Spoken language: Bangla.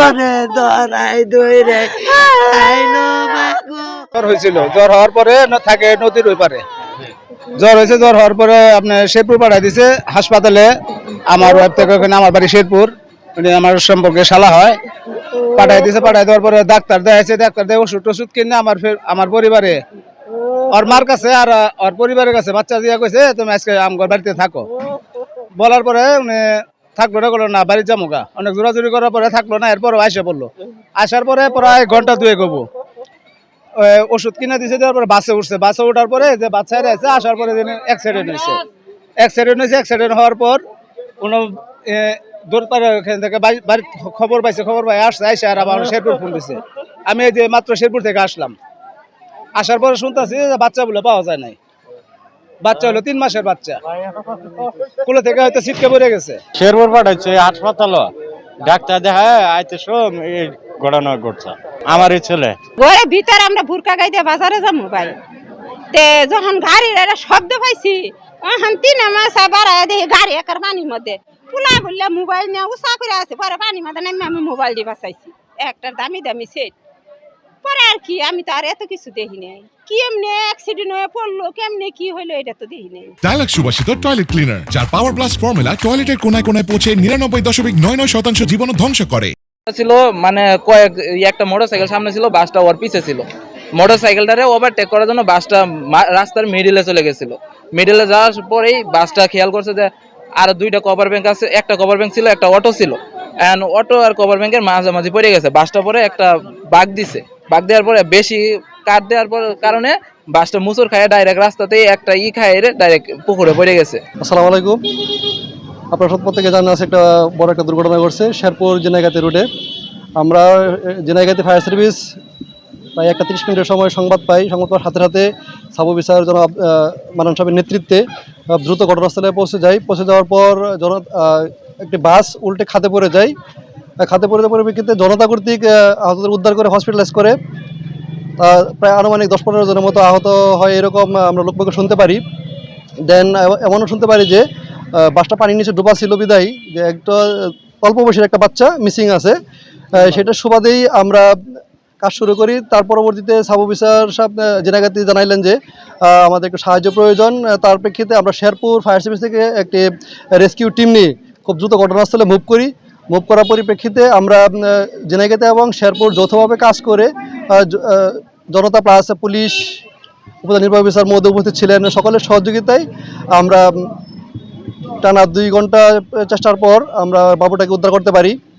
আমারে ধরাই ধরে আইলো মাগো জ্বর হয়েছিল। জ্বর হওয়ার পরে থাকে, নদীর ওই পারে। জ্বর হয়েছে, জ্বর হওয়ার পরে আপনার শেরপুর পাঠাই দিছে, হাসপাতালে। আমার ওয়াইফ থেকে ওখানে, আমার বাড়ি শেরপুর। আমার সম্পর্কে শালা হয়। পাঠাই দিছে, পাঠাই দেওয়ার পরে ডাক্তার দেখাইছে, ডাক্তার দেয় ওষুধ টষুধ কিনে আমার আমার পরিবারে। ওর মার কাছে আর, ওর পরিবারের কাছে বাচ্চা দিয়া কইছে, তুমি আজকে আমার বাড়িতে থাকো। বলার পরে উনি থাকল না করল না বাড়ি যাব গা। অনেক জোরাজুরি করার পরে থাকল না এরপর আইসে পড়ল। আসার পরে প্রায় ঘণ্টা দুয়ে গবো ওষুধ কিনে দিছে দেওয়ার পরে বাসে উঠছে। বাসে ওঠার পরে যে বাচ্চা আছে আসার পরে অ্যাক্সিডেন্ট হয়েছে অ্যাক্সিডেন্ট হয়েছে অ্যাক্সিডেন্ট হওয়ার পর কোনো এ, দূর পারে ওখান থেকে বাড়ি- খবর পাইছে খবর পাই আসছে আইসে আর আবার শেরপুর ফোন দিছে। আমি এই যে মাত্র শেরপুর থেকে আসলাম। আসার পরে শুনতেছি যে বাচ্চা বলে পাওয়া যায় নাই। বাচ্চা হলো তিন মাসের বাচ্চা। কুলে থেকে হয়তো ছিটকে পড়ে গেছে। শেরপুর পাঠাচ্ছে হাসপাতাল ডাক্তার দেখা আইতে সব এই ঘটনা ঘটছে। আমার এই ছেলে। ঘরে ভিতরে আমরা ভুরকা গাইতে বাজারে যাব ভাই। তে যখন গাড়ির একটা শব্দ পাইছি তখন তিন মাস বাড়ায় দেখি গাড়ি একার পানির মধ্যে। পুলা বললে মোবাইল নিয়ে উষা করে আছে পরে পানির মধ্যে নেমে আমি মোবাইল দিয়ে বাঁচাইছি। একটা দামি দামি সেট। পরে আর কি আমি তো আর এত কিছু দেখি নাই। কি এমনি অ্যাক্সিডেন্ট হয়ে পড়ল কেমনে কি হলো এটা তো দেখি নাই। ডায়ালগ সুবাসিত টয়লেট ক্লিনার যার পাওয়ার প্লাস ফর্মুলা টয়লেটের কোনায় কোনায় পৌঁছে নিরানব্বই দশমিক নয় নয় শতাংশ জীবন ধ্বংস করে। ছিল মানে কয়েক একটা মোটরসাইকেল সামনে ছিল বাসটা ওর পিছে ছিল। মোটরসাইকেলটারে ওভারটেক করার জন্য বাসটা রাস্তার মিডিলে চলে গেছিল। মিডিলে যাওয়ার পরেই বাসটা খেয়াল করছে যে আর দুইটা কভার ব্যাংক আছে একটা কভার ব্যাংক ছিল একটা অটো ছিল। এন্ড অটো আর কভার ব্যাংকের মাঝামাঝি পড়ে গেছে। বাসটা পরে একটা বাঘ দিছে। বাঘ দেওয়ার পরে বেশি কাট দেওয়ার পর কারণে বাসটা মুসুর খায় ডাইরেক্ট রাস্তাতেই একটা ই খায় ডাইরেক্ট পুকুরে পড়ে গেছে। আসসালামু আলাইকুম। আপনার সব প্রত্যেকে জানা আছে একটা বড় একটা দুর্ঘটনা ঘটছে শেরপুর জেনাইগাতি রোডে। আমরা জেনাইগাতি ফায়ার সার্ভিস প্রায় একটা তিরিশ মিনিটের সময় সংবাদ পাই। সংবাদ পাওয়ার হাতে হাতে সাব অফিসার জন মানন সাহেবের নেতৃত্বে দ্রুত ঘটনাস্থলে পৌঁছে যাই। পৌঁছে যাওয়ার পর জন একটি বাস উল্টে খাতে পড়ে যায়। খাতে পড়ে যাওয়ার পরিপ্রেক্ষিতে জনতা কর্তৃক আহতদের উদ্ধার করে হসপিটালাইজ করে। প্রায় আনুমানিক দশ পনেরো জনের মতো আহত হয় এরকম আমরা লোকমুখে শুনতে পারি। দেন এমনও শুনতে পারি যে বাসটা পানির নিচে ডুবা ছিল বিদায়। যে একটা অল্প বয়সের একটা বাচ্চা মিসিং আছে। সেটার সুবাদেই আমরা কাজ শুরু করি। তার পরবর্তীতে সাব অফিসার সাহেব জেনাগাতি জানাইলেন যে আমাদের একটু সাহায্য প্রয়োজন। তার প্রেক্ষিতে আমরা শেরপুর ফায়ার সার্ভিস থেকে একটি রেস্কিউ টিম নিয়ে খুব দ্রুত ঘটনাস্থলে মুভ করি। মুভ করার পরিপ্রেক্ষিতে আমরা জেনেগেতে এবং শেরপুর যৌথভাবে কাজ করে জনতা প্লাস পুলিশ, উপজেলা নির্বাহী অফিসার মধ্যে উপস্থিত ছিলেন। সকলের সহযোগিতায় আমরা টানা দুই ঘণ্টা চেষ্টার পর আমরা বাবুটাকে উদ্ধার করতে পারি।